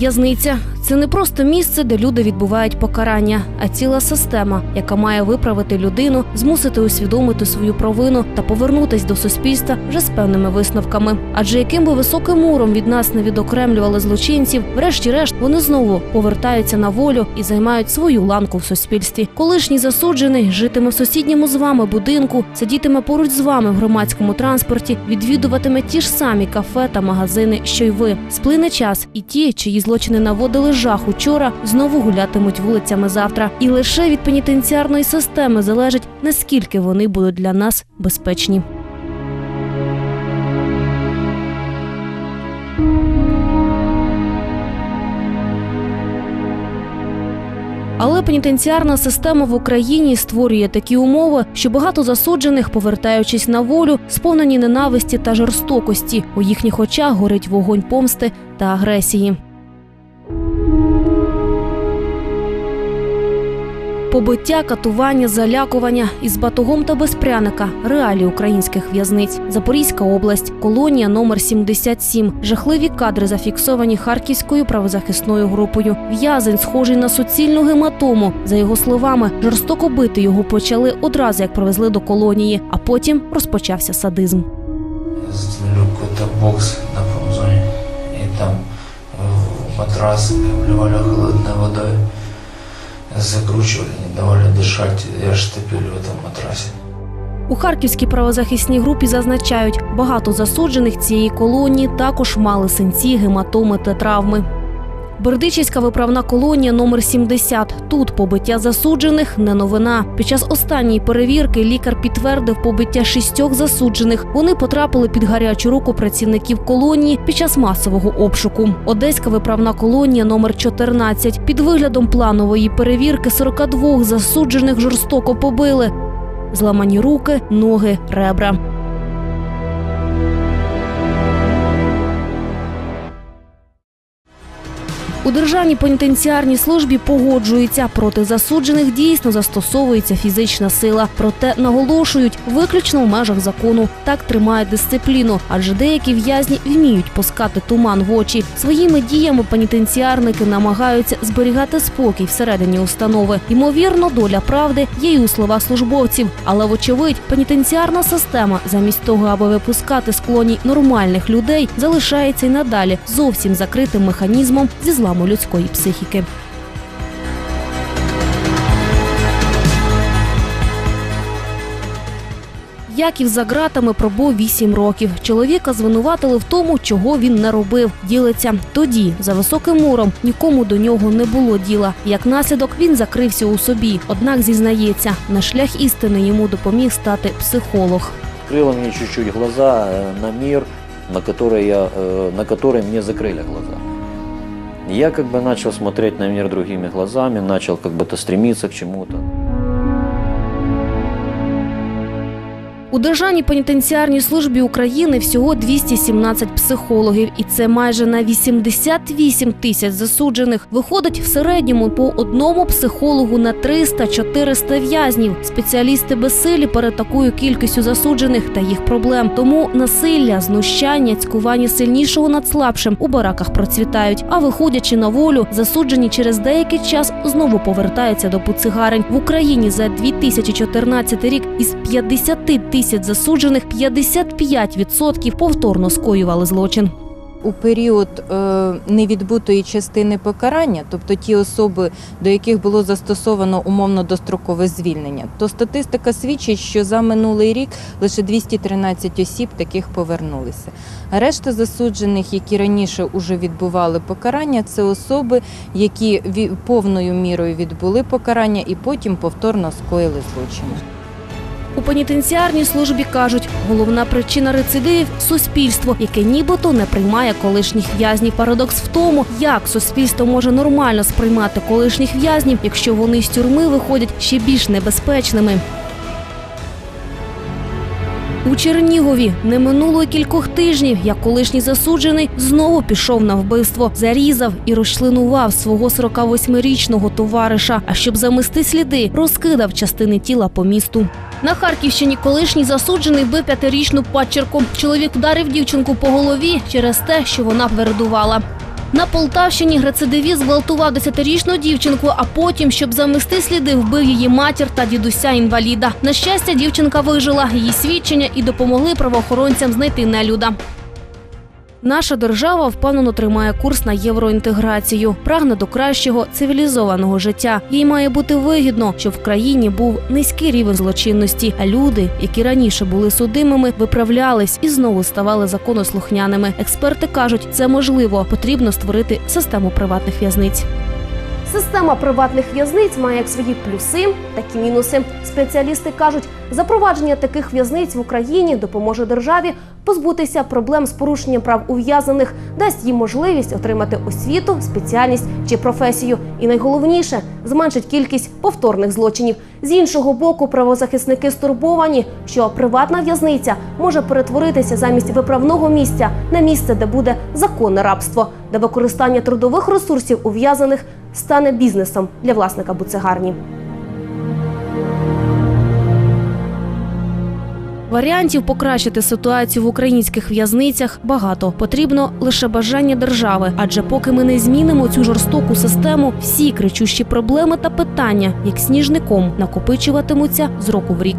В'язниця це не просто місце, де люди відбувають покарання, а ціла система, яка має виправити людину, змусити усвідомити свою провину та повернутись до суспільства вже з певними висновками. Адже яким би високим муром від нас не відокремлювали злочинців, врешті-решт вони знову повертаються на волю і займають свою ланку в суспільстві. Колишній засуджений житиме в сусідньому з вами будинку, сидітиме поруч з вами в громадському транспорті, відвідуватиме ті ж самі кафе та магазини, що й ви. Сплине час, і ті, чиї злочини наводили жах учора, знову гулятимуть вулицями завтра. І лише від пенітенціарної системи залежить, наскільки вони будуть для нас безпечні. Але пенітенціарна система в Україні створює такі умови, що багато засуджених, повертаючись на волю, сповнені ненависті та жорстокості. У їхніх очах горить вогонь помсти та агресії. Побиття, катування, залякування із батогом та без пряника – реалії українських в'язниць. Запорізька область, колонія номер 77. Жахливі кадри зафіксовані харківською правозахисною групою. В'язень, схожий на суцільну гематому. За його словами, жорстоко бити його почали одразу, як привезли до колонії, а потім розпочався садизм. Сделали какой-то бокс на промзоне, и там э, матрас обливали холодной закручивали, не давали дышать, ж штопили в этом матрасе. У харківській правозахисній групі зазначають, багато засуджених цієї колонії також мали синці, гематоми та травми. Бердичівська виправна колонія номер 70. Тут побиття засуджених не новина. Під час останньої перевірки лікар підтвердив побиття шістьох засуджених. Вони потрапили під гарячу руку працівників колонії під час масового обшуку. Одеська виправна колонія номер 14. Під виглядом планової перевірки 42 засуджених жорстоко побили. Зламані руки, ноги, ребра. У державній пенітенціарній службі погоджуються проти засуджених дійсно застосовується фізична сила. Проте наголошують виключно в межах закону. Так тримають дисципліну, адже деякі в'язні вміють пускати туман в очі. Своїми діями пенітенціарники намагаються зберігати спокій всередині установи. Ймовірно, доля правди є й у словах службовців. Але вочевидь, пенітенціарна система, замість того, аби випускати з колоній нормальних людей, залишається й надалі зовсім закритим механізмом зі зламу людської психіки. Яків за ґратами пробув 8 років. Чоловіка звинуватили в тому, чого він не робив. Ділиться тоді, за високим муром, нікому до нього не було діла. Як наслідок він закрився у собі. Однак зізнається, на шлях істини йому допоміг стати психолог. Открыло мне чуть-чуть глаза э, на мир, на который, я, э, на который мне закрыли глаза. Я как бы начал смотреть на мир другими глазами, начал как бы-то стремиться к чему-то. У Державній пенітенціарній службі України всього 217 психологів, і це майже на 88 тисяч засуджених. Виходить в середньому по одному психологу на 300-400 в'язнів. Спеціалісти безсилі перед такою кількістю засуджених та їх проблем. Тому насилля, знущання, цькування сильнішого над слабшим у бараках процвітають. А виходячи на волю, засуджені через деякий час знову повертаються до буцигарень. В Україні за 2014 рік із 50 тисяч засуджених 55% повторно скоювали злочин. У період е, невідбутої частини покарання, тобто ті особи, до яких було застосовано умовно дострокове звільнення, то статистика свідчить, що за минулий рік лише 213 осіб таких повернулися. Решта засуджених, які раніше вже відбували покарання, це особи, які повною мірою відбули покарання і потім повторно скоїли злочини. У пенітенціарній службі кажуть, головна причина рецидивів суспільство, яке нібито не приймає колишніх в'язнів. Парадокс в тому, як суспільство може нормально сприймати колишніх в'язнів, якщо вони з тюрми виходять ще більш небезпечними. У Чернігові не минуло кількох тижнів, як колишній засуджений знову пішов на вбивство, зарізав і розчленував свого 48-річного товариша. А щоб замести сліди, розкидав частини тіла по місту. На Харківщині колишній засуджений бив п'ятирічну падчерку. Чоловік вдарив дівчинку по голові через те, що вона передувала. На Полтавщині рецидивіст зґвалтував 10-річну дівчинку, а потім, щоб замести сліди, вбив її матір та дідуся інваліда. На щастя, дівчинка вижила її свідчення і допомогли правоохоронцям знайти нелюда. Наша держава впевнено тримає курс на євроінтеграцію, прагне до кращого цивілізованого життя. Їй має бути вигідно, щоб в країні був низький рівень злочинності, а люди, які раніше були судимими, виправлялись і знову ставали законослухняними. Експерти кажуть, це можливо. Потрібно створити систему приватних в'язниць. Система приватних в'язниць має як свої плюси, так і мінуси. Спеціалісти кажуть, запровадження таких в'язниць в Україні допоможе державі позбутися проблем з порушенням прав ув'язаних, дасть їм можливість отримати освіту, спеціальність чи професію. І найголовніше зменшить кількість повторних злочинів. З іншого боку, правозахисники стурбовані, що приватна в'язниця може перетворитися замість виправного місця на місце, де буде законне рабство, де використання трудових ресурсів ув'язаних стане бізнесом для власника буцегарні. Варіантів покращити ситуацію в українських в'язницях багато. Потрібно лише бажання держави. Адже поки ми не змінимо цю жорстоку систему, всі кричущі проблеми та питання, як сніжником, накопичуватимуться з року в рік.